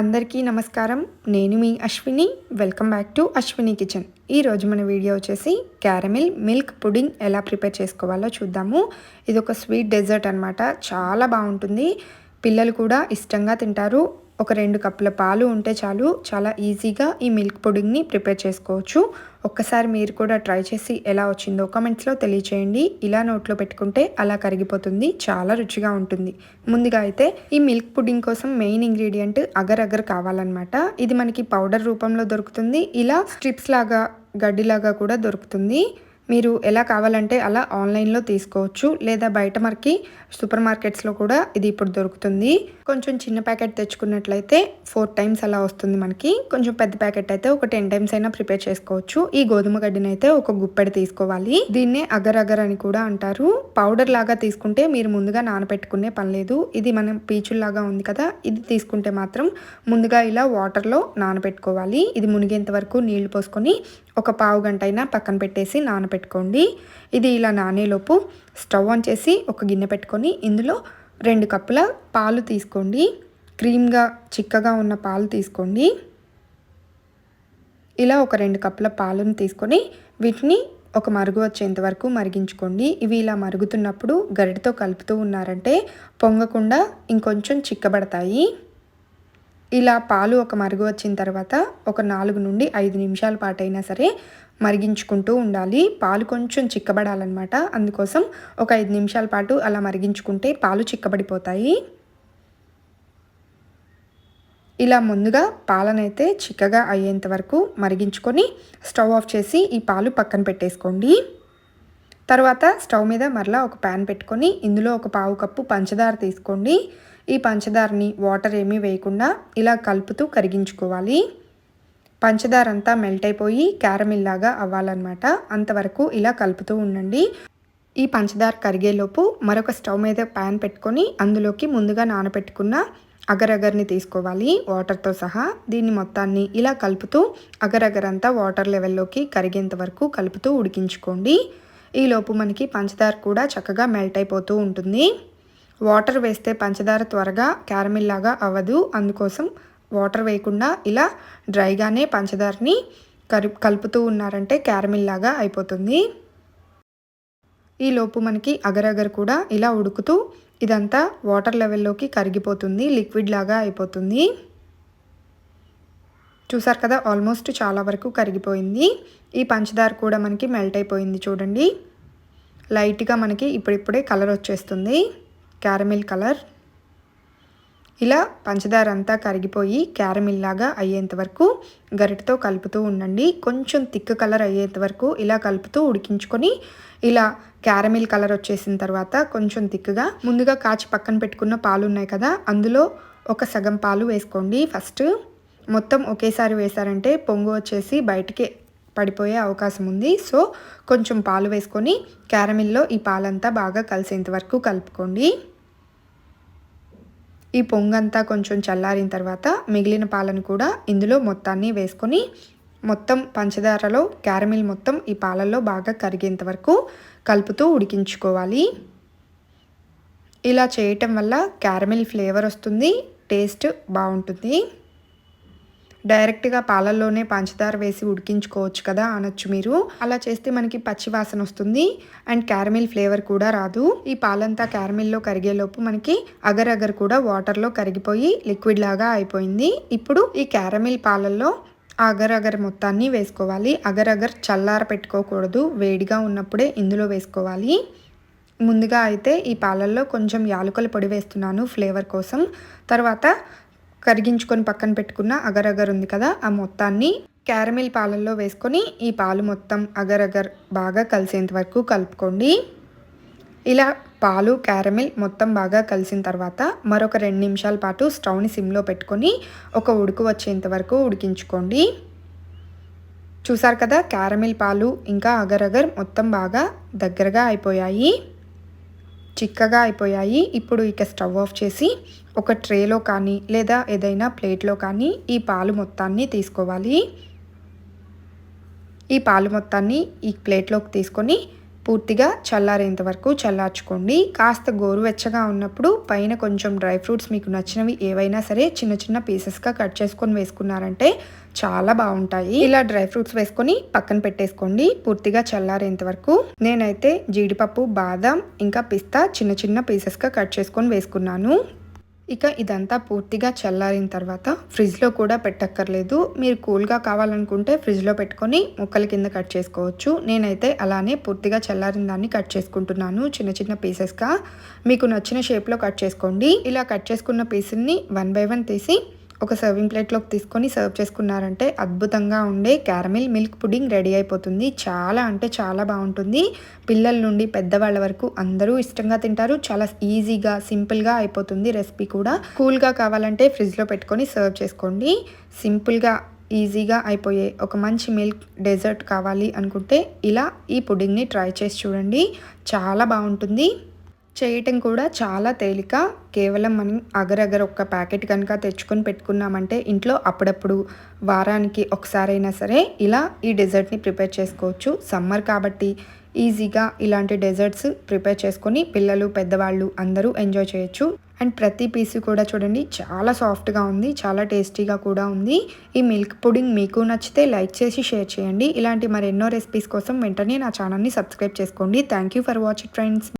అందరికీ నమస్కారం. నేను మీ Ashwini. Welcome back to Ashwini kitchen ఈరోజు మన వీడియో వచ్చేసి క్యారమిల్ మిల్క్ పుడింగ్ ఎలా ప్రిపేర్ చేసుకోవాలో చూద్దాము. ఇది ఒక స్వీట్ డెజర్ట్ అనమాట చాలా బాగుంటుంది. పిల్లలు కూడా ఇష్టంగా తింటారు. ఒక రెండు కప్పుల పాలు ఉంటే చాలు. చాలా ఈజీగా ఈ మిల్క్ పుడింగ్ని ప్రిపేర్ చేసుకోవచ్చు. ఒక్కసారి మీరు కూడా ట్రై చేసి ఎలా వచ్చిందో కామెంట్స్లో తెలియచేయండి. ఇలా నోట్లో పెట్టుకుంటే అలా కరిగిపోతుంది. చాలా రుచిగా ఉంటుంది. ముందుగా అయితే ఈ మిల్క్ పుడింగ్ కోసం మెయిన్ ఇంగ్రీడియంట్ అగర్ అగర్ కావాలన్నమాట. ఇది మనకి పౌడర్ రూపంలో దొరుకుతుంది. ఇలా స్ట్రిప్స్ లాగా గడ్డిలాగా కూడా దొరుకుతుంది. మీరు ఎలా కావాలంటే అలా ఆన్లైన్లో తీసుకోవచ్చు. లేదా బయట మనకి సూపర్ మార్కెట్స్లో కూడా ఇది ఇప్పుడు దొరుకుతుంది. కొంచెం చిన్న ప్యాకెట్ తెచ్చుకున్నట్లయితే ఫోర్ టైమ్స్ అలా వస్తుంది మనకి. కొంచెం పెద్ద ప్యాకెట్ అయితే ఒక టెన్ టైమ్స్ అయినా ప్రిపేర్ చేసుకోవచ్చు. ఈ గోధుమ గడ్డిని అయితే ఒక గుప్పెడు తీసుకోవాలి. దీన్నే అగర్ అగర్ అని కూడా అంటారు. పౌడర్ లాగా తీసుకుంటే మీరు ముందుగా నానబెట్టుకునే పని లేదు. ఇది మనం పీచుల్లాగా ఉంది కదా ఇది తీసుకుంటే మాత్రం ముందుగా ఇలా వాటర్లో నానబెట్టుకోవాలి ఇది మునిగేంత వరకు నీళ్ళు పోసుకొని ఒక పావు గంట అయినా పక్కన పెట్టేసి నానబెట్టుకోండి ఇది ఇలా నానేలోపు స్టవ్ ఆన్ చేసి ఒక గిన్నె పెట్టుకొని ఇందులో రెండు కప్పుల పాలు తీసుకోండి. క్రీమ్గా చిక్కగా ఉన్న పాలు తీసుకోండి. ఇలా ఒక రెండు కప్పుల పాలను తీసుకొని వీటిని ఒక మరుగు వచ్చేంత వరకు మరిగించుకోండి. ఇవి ఇలా మరుగుతున్నప్పుడు గరిటతో కలుపుతూ ఉన్నారంటే పొంగకుండా ఇంకొంచెం చిక్కబడతాయి. ఇలా పాలు ఒక మరుగు వచ్చిన తర్వాత ఒక నాలుగు నుండి ఐదు నిమిషాల పాటు అయినా సరే మరిగించుకుంటూ ఉండాలి. పాలు కొంచెం చిక్కబడాలన్నమాట. అందుకోసం ఒక ఐదు నిమిషాల పాటు అలా మరిగించుకుంటే పాలు చిక్కబడిపోతాయి. ఇలా ముందుగా పాలనైతే చిక్కగా అయ్యేంత వరకు మరిగించుకొని స్టవ్ ఆఫ్ చేసి ఈ పాలు పక్కన పెట్టేసుకోండి. తర్వాత స్టవ్ మీద మరలా ఒక ప్యాన్ పెట్టుకొని ఇందులో ఒక పావు కప్పు పంచదార తీసుకోండి. ఈ పంచదారని వాటర్ ఏమీ వేయకుండా ఇలా కలుపుతూ కరిగించుకోవాలి. పంచదార అంతా మెల్ట్ అయిపోయి క్యారమిల్ లాగా అవ్వాలన్నమాట. అంతవరకు ఇలా కలుపుతూ ఉండండి. ఈ పంచదార కరిగేలోపు మరొక స్టవ్ మీద ప్యాన్ పెట్టుకొని అందులోకి ముందుగా నానబెట్టుకున్న అగరగర్ని తీసుకోవాలి. వాటర్తో సహా దీన్ని మొత్తాన్ని ఇలా కలుపుతూ అగరగర్ అంతా వాటర్ లెవెల్లోకి కరిగేంత వరకు కలుపుతూ ఉడికించుకోండి. ఈలోపు మనకి పంచదార కూడా చక్కగా మెల్ట్ అయిపోతూ ఉంటుంది. వాటర్ వేస్తే పంచదార త్వరగా క్యారమిల్ లాగా అవ్వదు. అందుకోసం వాటర్ వేయకుండా ఇలా డ్రైగానే పంచదారని కరు కలుపుతూ ఉన్నారంటే క్యారమిల్ లాగా అయిపోతుంది. ఈ లోపు మనకి అగరగర్ కూడా ఇలా ఉడుకుతూ ఇదంతా వాటర్ లెవెల్లోకి కరిగిపోతుంది. లిక్విడ్ లాగా అయిపోతుంది. చూసారు కదా ఆల్మోస్ట్ చాలా వరకు కరిగిపోయింది. ఈ పంచదార కూడా మనకి మెల్ట్ అయిపోయింది చూడండి. లైట్గా మనకి ఇప్పుడిప్పుడే కలర్ వచ్చేస్తుంది. క్యారమిల్ కలర్ ఇలా పంచదార అంతా కరిగిపోయి క్యారమిల్ లాగా అయ్యేంత వరకు గరిటతో కలుపుతూ ఉండండి. కొంచెం థిక్ కలర్ అయ్యేంత వరకు ఇలా కలుపుతూ ఉడికించుకొని ఇలా క్యారమిల్ కలర్ వచ్చేసిన తర్వాత కొంచెం థిక్గా ముందుగా కాచి పక్కన పెట్టుకున్న పాలు ఉన్నాయి కదా అందులో ఒక సగం పాలు వేసుకోండి. ఫస్ట్ మొత్తం ఒకేసారి వేసారంటే పొంగు వచ్చేసి బయటికి పడిపోయే అవకాశం ఉంది. సో కొంచెం పాలు వేసుకొని క్యారమిల్లో ఈ పాలంతా బాగా కలిసేంత వరకు కలుపుకోండి. ఈ పొంగంతా కొంచెం చల్లారిన తర్వాత మిగిలిన పాలను కూడా ఇందులో మొత్తాన్ని వేసుకొని మొత్తం పంచదారలో క్యారమిల్ మొత్తం ఈ పాలల్లో బాగా కరిగేంత వరకు కలుపుతూ ఉడికించుకోవాలి. ఇలా చేయటం వల్ల క్యారమిల్ ఫ్లేవర్ వస్తుంది టేస్ట్ బాగుంటుంది. డైరెక్ట్గా పాలల్లోనే పంచదార వేసి ఉడికించుకోవచ్చు కదా అనొచ్చు మీరు. అలా చేస్తే మనకి పచ్చి వాసన వస్తుంది. అండ్ క్యారమిల్ ఫ్లేవర్ కూడా రాదు. ఈ పాలంతా క్యారమిల్లో కరిగేలోపు మనకి అగర్ అగర్ కూడా వాటర్లో కరిగిపోయి లిక్విడ్ లాగా అయిపోయింది. ఇప్పుడు ఈ క్యారమిల్ పాలల్లో అగర్ అగర్ మొత్తాన్ని వేసుకోవాలి. అగర్ అగర్ చల్లార పెట్టుకోకూడదు. వేడిగా ఉన్నప్పుడే ఇందులో వేసుకోవాలి. ముందుగా అయితే ఈ పాలల్లో కొంచెం యాలకుల పొడి వేస్తున్నాను ఫ్లేవర్ కోసం. తర్వాత కరిగించుకొని పక్కన పెట్టుకున్న అగరగర్ ఉంది కదా ఆ మొత్తాన్ని క్యారమిల్ పాలల్లో వేసుకొని ఈ పాలు మొత్తం అగర్ అగర్ బాగా కలిసేంత వరకు కలుపుకోండి. ఇలా పాలు క్యారమిల్ మొత్తం బాగా కలిసిన తర్వాత మరొక రెండు నిమిషాల పాటు స్టవ్ని సిమ్లో పెట్టుకొని ఒక ఉడుకు వచ్చేంత వరకు ఉడికించుకోండి. చూసారు కదా క్యారమిల్ పాలు ఇంకా అగర్ అగర్ మొత్తం బాగా దగ్గరగా అయిపోయాయి. చిక్కగా అయిపోయాయి. ఇప్పుడు ఇక స్టవ్ ఆఫ్ చేసి ఒక ట్రేలో కానీ లేదా ఏదైనా ప్లేట్లో కానీ ఈ పాలు మొత్తాన్ని తీసుకోవాలి. ఈ పాలు మొత్తాన్ని ఈ ప్లేట్లోకి తీసుకొని పూర్తిగా చల్లారేంత వరకు చల్లార్చుకోండి. కాస్త గోరువెచ్చగా ఉన్నప్పుడు పైన కొంచెం డ్రై ఫ్రూట్స్ మీకు నచ్చినవి ఏవైనా సరే చిన్న చిన్న పీసెస్గా కట్ చేసుకొని వేసుకున్నారంటే చాలా బాగుంటాయి. ఇలా డ్రై ఫ్రూట్స్ వేసుకొని పక్కన పెట్టేసుకోండి. పూర్తిగా చల్లారేంత వరకు నేనైతే జీడిపప్పు బాదం ఇంకా పిస్తా చిన్న చిన్న పీసెస్గా కట్ చేసుకొని వేసుకున్నాను. ఇక ఇదంతా పూర్తిగా చల్లారిన తర్వాత ఫ్రిడ్జ్లో కూడా పెట్టక్కర్లేదు. మీరు కూల్గా కావాలనుకుంటే ఫ్రిడ్జ్లో పెట్టుకొని ముక్కల కింద కట్ చేసుకోవచ్చు. నేనైతే అలానే పూర్తిగా చల్లారిన దాన్ని కట్ చేసుకుంటున్నాను చిన్న చిన్న పీసెస్గా. మీకు నచ్చిన షేప్లో కట్ చేసుకోండి. ఇలా కట్ చేసుకున్న పీసుల్ని వన్ బై వన్ తీసి ఒక సర్వింగ్ ప్లేట్లోకి తీసుకొని సర్వ్ చేసుకున్నారంటే అద్భుతంగా ఉండే క్యారమిల్ మిల్క్ పుడింగ్ రెడీ అయిపోతుంది. చాలా అంటే చాలా బాగుంటుంది. పిల్లల నుండి పెద్దవాళ్ళ వరకు అందరూ ఇష్టంగా తింటారు. చాలా ఈజీగా సింపుల్గా అయిపోతుంది రెసిపీ కూడా. కూల్గా కావాలంటే ఫ్రిడ్జ్లో పెట్టుకొని సర్వ్ చేసుకోండి. సింపుల్గా ఈజీగా అయిపోయే ఒక మంచి మిల్క్ డెజర్ట్ కావాలి అనుకుంటే ఇలా ఈ పుడింగ్ని ట్రై చేసి చూడండి. చాలా బాగుంటుంది. చేయటం కూడా చాలా తేలిక. కేవలం మనం అగరగర ఒక్క ప్యాకెట్ కనుక తెచ్చుకొని పెట్టుకున్నామంటే ఇంట్లో అప్పుడప్పుడు వారానికి ఒకసారైనా సరే ఇలా ఈ డెజర్ట్ని ప్రిపేర్ చేసుకోవచ్చు. సమ్మర్ కాబట్టి ఈజీగా ఇలాంటి డెజర్ట్స్ ప్రిపేర్ చేసుకొని పిల్లలు పెద్దవాళ్ళు అందరూ ఎంజాయ్ చేయొచ్చు. అండ్ ప్రతి పీస్ కూడా చూడండి చాలా సాఫ్ట్గా ఉంది చాలా టేస్టీగా కూడా ఉంది. ఈ మిల్క్ పుడింగ్ మీకు నచ్చితే లైక్ చేసి షేర్ చేయండి. ఇలాంటి మరెన్నో రెసిపీస్ కోసం వెంటనే నా ఛానల్ని సబ్స్క్రైబ్ చేసుకోండి. Thank you for watching friends.